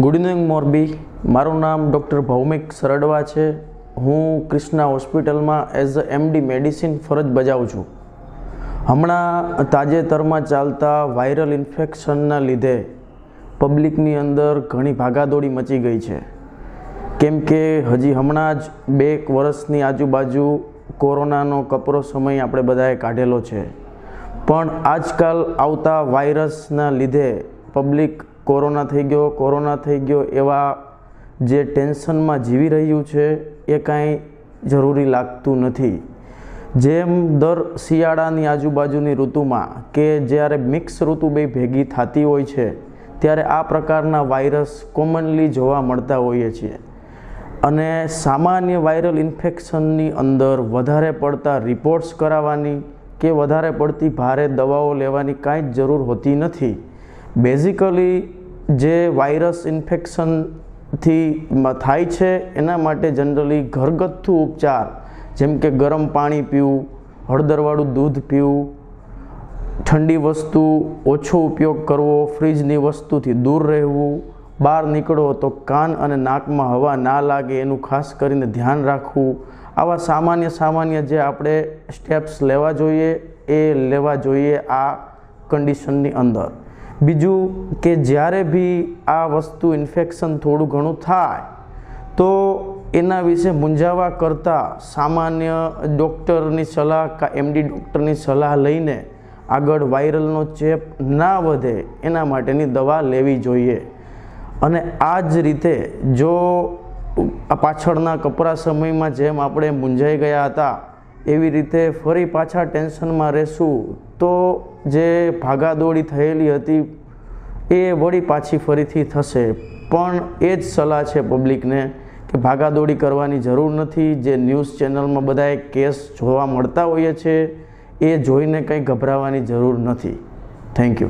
Good evening Morbi. મારું નામ doctor ભૌમિક સરડવા છે. હું ક્રિષ્ના હોસ્પિટલમાં એઝ અ એમડી મેડિસિન ફરજ બજાવું છું. હમણાં તાજેતરમાં ચાલતા વાયરલ ઇન્ફેક્શનના લીધે પબ્લિકની અંદર ઘણી ભાગાદોડી મચી ગઈ છે. કેમ કે હજી હમણાં જ બે વર્ષની આજુબાજુ કોરોનાનો કપરો સમય આપણે બધાએ કાઢેલો છે. પણ આજકાલ આવતા વાયરસના લીધે પબ્લિક કોરોના થઈ ગયો, કોરોના થઈ ગયો એવા જે ટેન્શનમાં જીવી રહ્યું છે એ કાંઈ જરૂરી લાગતું નથી. જેમ દર શિયાળાની આજુબાજુની ઋતુમાં કે જ્યારે મિક્સ ઋતુ બે ભેગી થતી હોય છે, ત્યારે આ પ્રકારના વાયરસ કોમનલી જોવા મળતા હોઈએ છીએ. અને સામાન્ય વાયરલ ઇન્ફેક્શનની અંદર વધારે પડતા રિપોર્ટ્સ કરાવવાની કે વધારે પડતી ભારે દવાઓ લેવાની કાંઈ જ જરૂર હોતી નથી. બેઝિકલી જે વાયરસ ઇન્ફેક્શનથી થાય છે, એના માટે જનરલી ઘરગથ્થુ ઉપચાર, જેમ કે ગરમ પાણી પીવું, હળદરવાળું દૂધ પીવું, ઠંડી વસ્તુ ઓછો ઉપયોગ કરવો, ફ્રીજની વસ્તુથી દૂર રહેવું, બહાર નીકળો તો કાન અને નાકમાં હવા ના લાગે એનું ખાસ કરીને ધ્યાન રાખવું. આવા સામાન્ય સામાન્ય જે આપણે સ્ટેપ્સ લેવા જોઈએ, એ લેવા જોઈએ આ કન્ડિશનની અંદર. બીજું કે જ્યારે બી આ વસ્તુ ઇન્ફેક્શન થોડું ઘણું થાય, તો એના વિશે મૂંઝાવા કરતાં સામાન્ય ડૉક્ટરની સલાહ કા એમડી ડૉક્ટરની સલાહ લઈને આગળ વાયરલનો ચેપ ના વધે એના માટેની દવા લેવી જોઈએ. અને આ જ રીતે જો પાછળના કપરા સમયમાં જેમ આપણે મૂંઝાઈ ગયા હતા એવી રીતે ફરી પાછા ટેન્શનમાં રહેશું. તો જે ભાગાદોડી થયેલી હતી, એ વળી પાછી ફરીથી થશે. પણ એ જ સલાહ છે પબ્લિકને કે ભાગાદોડી કરવાની જરૂર નથી. જે ન્યૂઝ ચેનલમાં બધાએ કેસ જોવા મળતા હોઈએ છે, એ જોઈને કંઈ ગભરાવાની જરૂર નથી. Thank you.